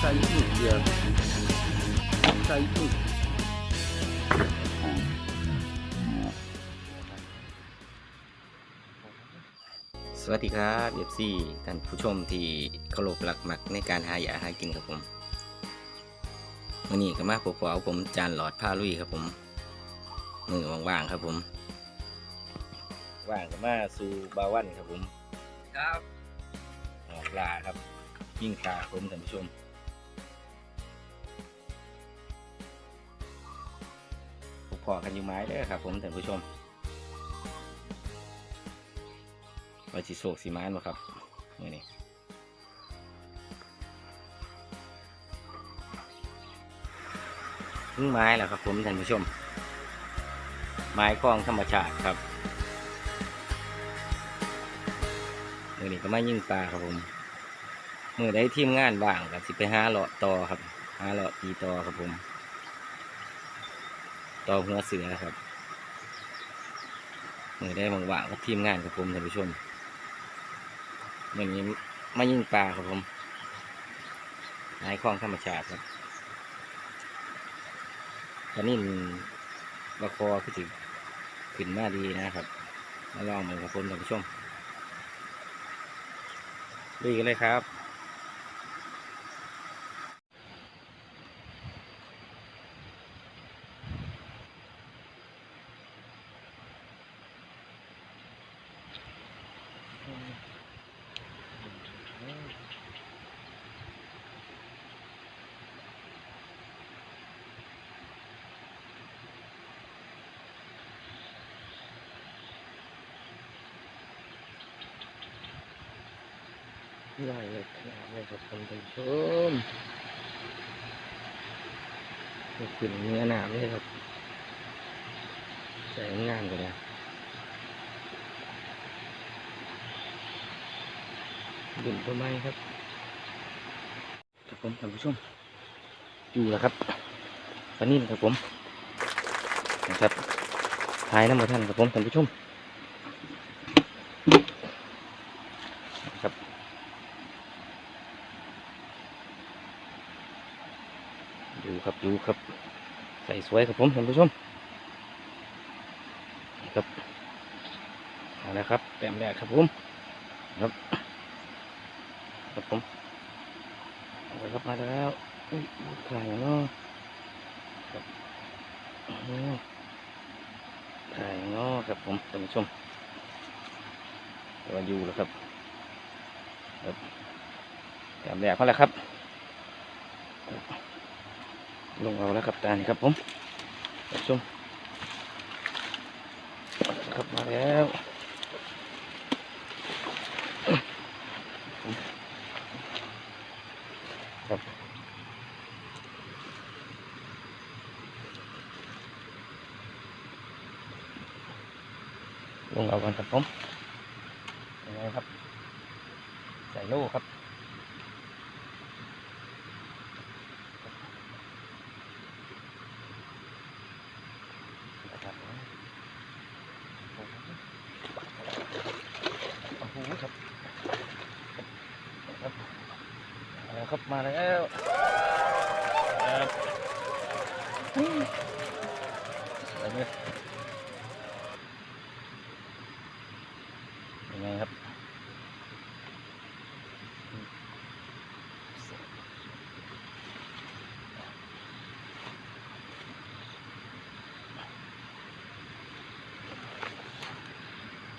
ใส่อีกเดียวใส่อีกสวัสดีครับเอฟซีท่านผู้ชมที่เคารพหลักมักในการหาอยาหากินครับผมวันนี้ก็มาพบกับผมจานหลอดผ้าลุยครับผมมือว่างๆครับผมว่างก็มาสู่บาวันครับผม ครับออกลาครับ ยิ่งตาผมท่านผู้ชมพบพอกันอยู่ไม้เด้อครับ ผมท่านผู้ชมว่าสิโศกสีไมานบ่ครับมื่อนี้พึ่งไม้แหละครับ ผมท่านผู้ชม ไม้กล้องธรรมชาติครับมื่อนี้ก็ไมายิงปลาครับผม มื่อได้ทีมงานว่างก็สิไปหาเลาะต่อครับหาเลาะตีต่อครับผม ต่อหัวเสือครับ มื่อได้ว่างๆกับทีมงานครับผมท่านผู้ชมอย่างนี้ไม่ยิ่งปลาครับผมหายคลองธรรมชาติครับตอนนี้มันบะคอคือถือขึ้นมาดีนะครับมาลองเหมือนกับคนท่านผู้ชมลุยกันเลยครับ ได้เลยครับเลยครับท่านผู้ชมนี่ขึ้นเนื้อหนามเลยครับใส่งานกันนะดุนต้นไม้ครับครับผมท่านผู้ชมอยู่แล้วครับปลานิ่มครับผมนะครับท้ายน้ำมาท่านครับผมท่านผู้ชมนะครับ ดูครับดูครับ ใส่สวยครับผมท่านผู้ชมครับเอาละครับแต้มแรกครับผมครับครับผมเอาละครับมาแล้วอุ้ยถ่ายเนาะครับอืมถ่ายเนาะครับผมท่านผู้ชมตัวอยู่แล้วครับครับแต้มแรกมาแล้วครับ ลงเอาแล้วครับตานี่ครับผมรับชมครับมาแล้วครับลงเอากันครับผมยังไงครับ ใส่ลูกครับโอ้โหครับครับ มาแล้วครับมาแล้วครับสวยเลยยังไงครับ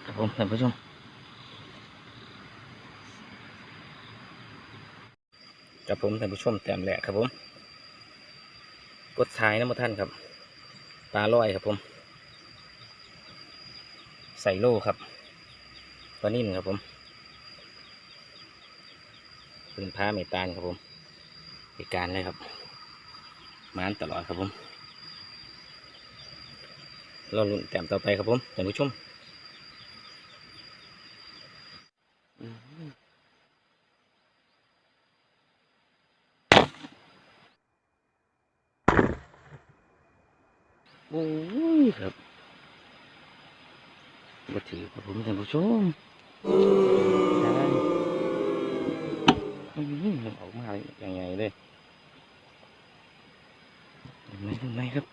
ครับผมท่านผู้ชม ครับผมท่านผู้ชมแต้มแรกครับผม กดท้ายนะมท่านครับ ปลาลอยครับผม ใส่โล่ครับปลานิ่มครับผมปืนผ้าเมตานครับผมเหตุการณ์เลยครับมานตลอดครับผม เราลุ้นแต้มต่อไปครับผมท่านผู้ชม อ้ยครับบ่ถือครับผมท่านผู้ชมได้อืมมันออกมาอะไรอย่างไงเลยเห็นไหมเห็นไหมครับ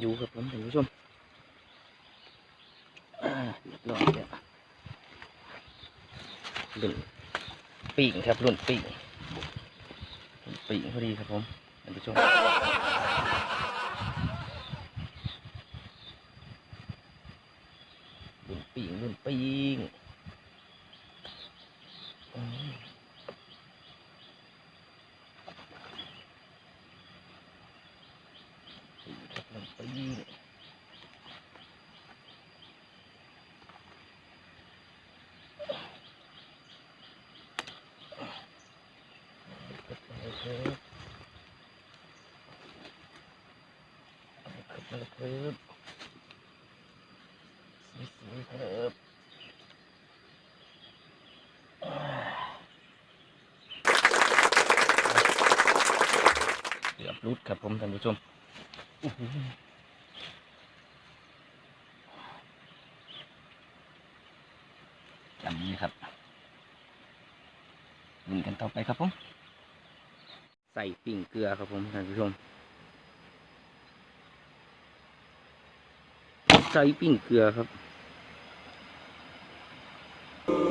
อยู่ครับผมท่านผู้ชมอ่าเรียบร้อยแล้วรุ่นปีกครับรุ่นปีกปีกพอดีครับผมท่านผู้ชมรุ่นปีกรุ่นปีกอืมปี กครับรุ่นปีกครับครับครับสวยๆครับเกือบรุดครับผมท่านผู้ชม อื้อหือนี้ครับวิ่งกันต่อไปครับผม ใส่ปิ่งเกลือครับผมท่านผู้ชม ใส่ปิ่งเกลือครับ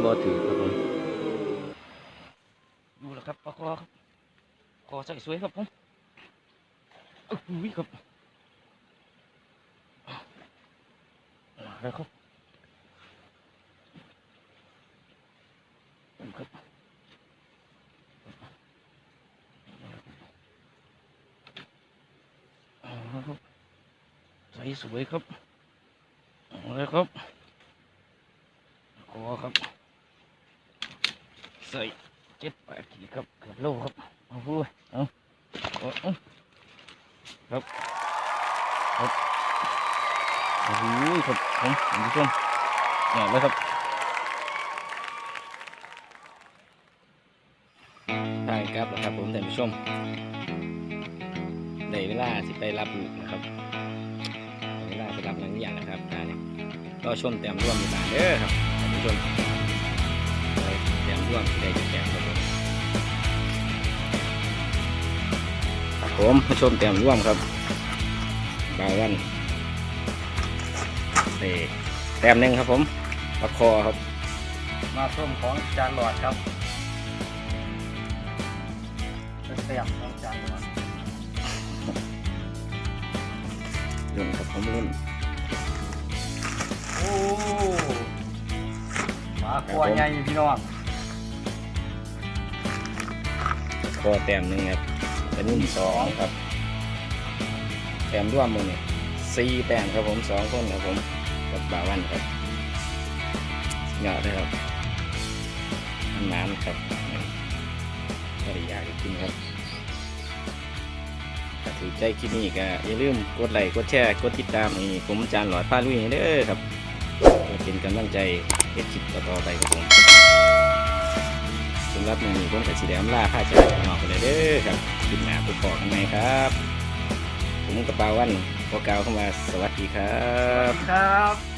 บอถือครับผมดูแล้วครับปลาคอครับคอใส่สวยครับผมโอ้โหครับแล้วครับดูครับ เอาละครับใส่สวยครับเอาเลยครับคอครับ ใส่เจ็ดแปดขีดครับเกือบโลครับเอาพูดเอาเอาเอาครับครับโอ้โหครับผมท่านผู้ชมเนี่ยเลยครับใช่ครับนะครับผมท่านผู้ชมในเวลาสิไปรับลูกนะครับ ได้เวลาไปรับนังอย่างนะครับอ่าเนี่ยก็ชมเต็มร่วมมีบานเด้อครับท่านผู้ชมไปเต็มร่วมได้จะแจกครับผมครับผมมาชมเต็มร่วมครับบาววันนี่แต้มหนึ่งครับผมปลาคอครับ มาส้มของจานหลอดครับเป็นเสียบของจานหลอดรุ่นครับผมรุ่น โอ้หมากัวใหญ่พี่น้องคอแต้มหนึ่งครับเป็นรุ่นสองครับ แต้มร่วมมือเนี่ยสี่แต้มครับผมสองคนครับผมกับบาวันครับเหงาเลยครับมันน้ำครับก็ได้อยากจะกินครับถ้าถือใจคลิปนี้ก็อย่าลืมกดไลค์กดแชร์กดติดตามให้ผมจานหลอดป้าลุยให้เด้อครับ เพื่อเป็นกำลังใจเฮ็ดคลิปต่อๆไปครับผมสำหรับมื้อนี้ผมกับสีแดงลาค่าจากนอกไปเลยเด้อครับคลิปหน้าพบกันไหมครับ ผมกระเป๋าวันพอกล่าวเข้ามาสวัสดีครับ ครับ